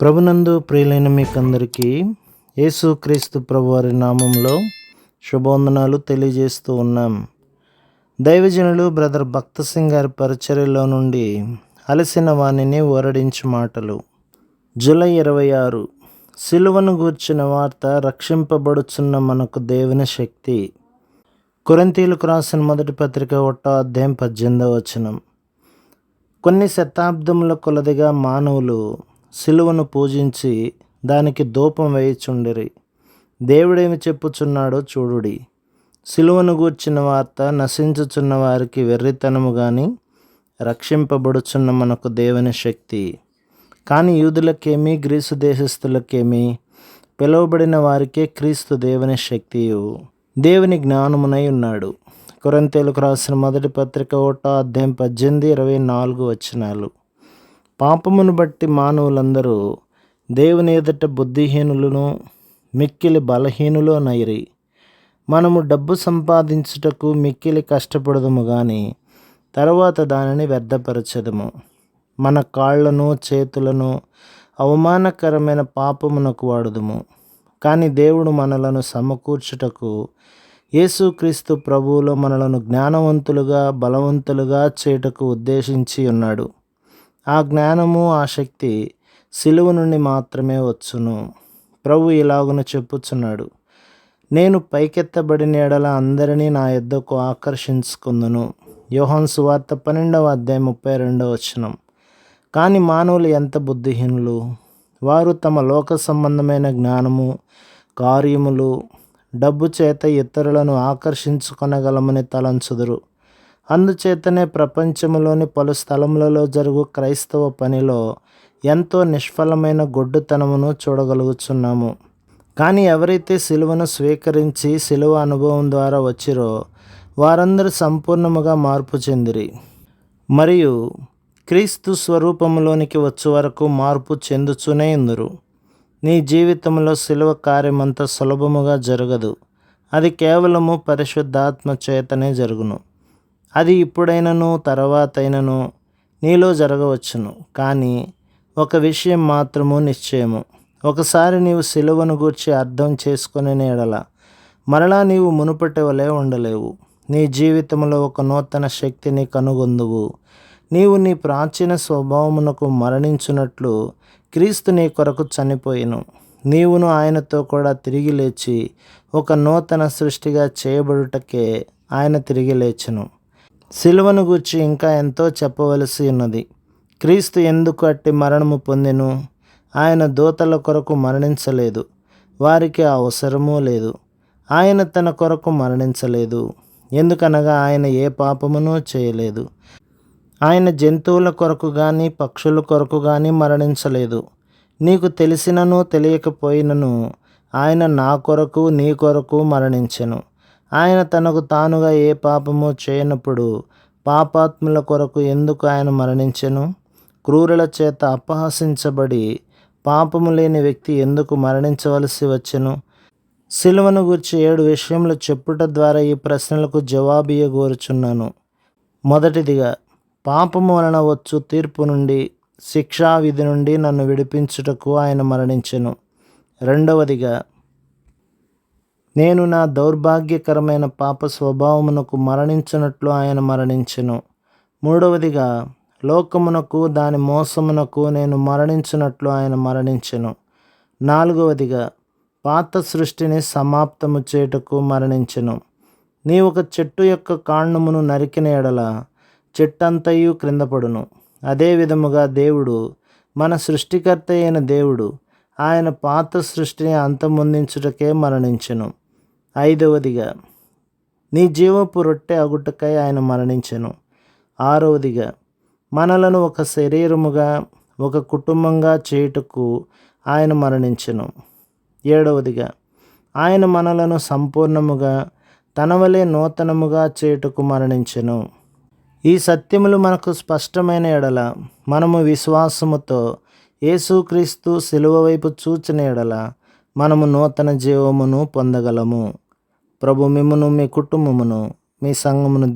ప్రభునందు ప్రియులైన మీకందరికీ యేసుక్రీస్తు ప్రభువారి నామంలో శుభవందనాలు తెలియజేస్తూ ఉన్నాం. దైవజనులు బ్రదర్ భక్త సింగ్ గారి పరిచర్యలో నుండి అలసిన వాణిని ఓరడించు మాటలు. జూలై ఇరవై ఆరు సిలువను గూర్చిన వార్త రక్షింపబడుచున్న మనకు దేవుని శక్తి. కొరింతీలకు రాసిన మొదటి పత్రిక ఒట్టో అధ్యాయం పద్దెనిమిదవ వచనం. కొన్ని శతాబ్దముల కొలదిగా మానవులు సిలువను పూజించి దానికి ధూపం వేయుచుండిరి. దేవుడేమి చెప్పుచున్నాడో చూడుడి. సిలువను గూర్చిన వార్త నశించుచున్న వారికి వెర్రితనము కానీ రక్షింపబడుచున్న మనకు దేవుని శక్తి. కానీ యూదులకేమి గ్రీసు దేశస్థులకేమి పిలువబడిన వారికే క్రీస్తు దేవుని శక్తియు. దేవుని జ్ఞానమునై ఉన్నాడు. కొరంతేలకు రాసిన మొదటి పత్రిక ఒకటో అధ్యాయం పద్దెనిమిది ఇరవై నాలుగు వచనాలు. పాపమును బట్టి మానవులందరూ దేవుని ఎదుట బుద్ధిహీనులను మిక్కిలి బలహీనులు నైరి మనము డబ్బు సంపాదించుటకు మిక్కిలి కష్టపడదుము కానీ తర్వాత దానిని వ్యర్థపరచదము. మన కాళ్ళను చేతులను అవమానకరమైన పాపమునకు వాడుదుము. కానీ దేవుడు మనలను సమకూర్చుటకు యేసుక్రీస్తు ప్రభువులో మనలను జ్ఞానవంతులుగా బలవంతులుగా చేయుటకు ఉద్దేశించి ఉన్నాడు. ఆ జ్ఞానము ఆ శక్తి సిలువ నుండి మాత్రమే వచ్చును. ప్రభు ఇలాగున చెప్పుచున్నాడు. నేను పైకెత్తబడిన ఎడల అందరినీ నా యొద్దకు ఆకర్షించుకుందును. యోహన్ సువార్త పన్నెండవ అధ్యాయం ముప్పై రెండవ వచనం. కానీ మానవులు ఎంత బుద్ధిహీనులు! వారు తమ లోక సంబంధమైన జ్ఞానము కార్యములు డబ్బు చేత ఇతరులను ఆకర్షించుకొనగలమని తలంచుదురు. అందుచేతనే ప్రపంచంలోని పలు స్థలములలో జరుగు క్రైస్తవ పనిలో ఎంతో నిష్ఫలమైన గొడ్డుతనమును చూడగలుగుచున్నాము. కానీ ఎవరైతే సిలువను స్వీకరించి సిలువ అనుభవం ద్వారా వచ్చిరో వారందరూ సంపూర్ణముగా మార్పు చెందిరి. మరియు క్రీస్తు స్వరూపంలోనికి వచ్చే వరకు మార్పు చెందుచునే ఉందరు. నీ జీవితంలో సిలువ కార్యమంత సులభముగా జరగదు. అది కేవలము పరిశుద్ధాత్మ చేతనే జరుగును. అది ఇప్పుడైనను తర్వాతైనను నీలో జరగవచ్చును. కానీ ఒక విషయం మాత్రము నిశ్చయము. ఒకసారి నీవు సిలువను గూర్చి అర్థం చేసుకునే ఎడల మరలా నీవు మునుపటి వలె ఉండలేవు. నీ జీవితంలో ఒక నూతన శక్తిని కనుగొందువు. నీవు నీ ప్రాచీన స్వభావమునకు మరణించున్నట్లు క్రీస్తు నీ కొరకు చనిపోయిను. నీవును ఆయనతో కూడా తిరిగి లేచి ఒక నూతన సృష్టిగా చేయబడుటకే ఆయన తిరిగి లేచును. సిలువను గూర్చి ఇంకా ఎంతో చెప్పవలసి ఉన్నది. క్రీస్తు ఎందుకు అట్టి మరణము పొందెను? ఆయన దూతల కొరకు మరణించలేదు. వారికి ఆ అవసరమూ లేదు. ఆయన తన కొరకు మరణించలేదు. ఎందుకనగా ఆయన ఏ పాపమును చేయలేదు. ఆయన జంతువుల కొరకు కానీ పక్షుల కొరకు కానీ మరణించలేదు. నీకు తెలిసినను తెలియకపోయినను ఆయన నా కొరకు నీ కొరకు మరణించెను. ఆయన తనకు తానుగా ఏ పాపము చేయనప్పుడు పాపాత్ముల కొరకు ఎందుకు ఆయన మరణించెను? క్రూరుల చేత అపహసించబడి పాపము లేని వ్యక్తి ఎందుకు మరణించవలసి వచ్చెను? సిలువను గురించి ఏడు విషయంలో చెప్పుట ద్వారా ఈ ప్రశ్నలకు జవాబియగోరుచున్నాను మొదటిదిగా పాపము వలన వచ్చు తీర్పు నుండి శిక్షా విధి నుండి నన్ను విడిపించుటకు ఆయన మరణించెను. రెండవదిగా నేను నా దౌర్భాగ్యకరమైన పాప స్వభావమునకు మరణించినట్లు ఆయన మరణించెను. మూడవదిగా లోకమునకు దాని మోసమునకు నేను మరణించినట్లు ఆయన మరణించెను. నాలుగవదిగా పాత సృష్టిని సమాప్తము చేయుటకు మరణించెను. నీ ఒక చెట్టు యొక్క కాండమును నరికిన ఎడల చెట్టంతయు క్రిందపడును. అదే విధముగా దేవుడు మన సృష్టికర్త అయిన దేవుడు ఆయన పాత సృష్టిని అంతమొందించుటకే మరణించెను. ఐదవదిగా నీ జీవపు రొట్టె అగుటకై ఆయన మరణించెను. ఆరవదిగా మనలను ఒక శరీరముగా ఒక కుటుంబంగా చేయుటకు ఆయన మరణించెను. ఏడవదిగా ఆయన మనలను సంపూర్ణముగా తనవలే నూతనముగా చేయుటకు మరణించెను. ఈ సత్యములు మనకు స్పష్టమైన ఎడల మనము విశ్వాసముతో యేసుక్రీస్తు శిలువ వైపు చూచిన ఎడల మనము నూతన జీవమును పొందగలము. ప్రభు మిమ్మను మీ కుటుంబమును మీ సంఘమును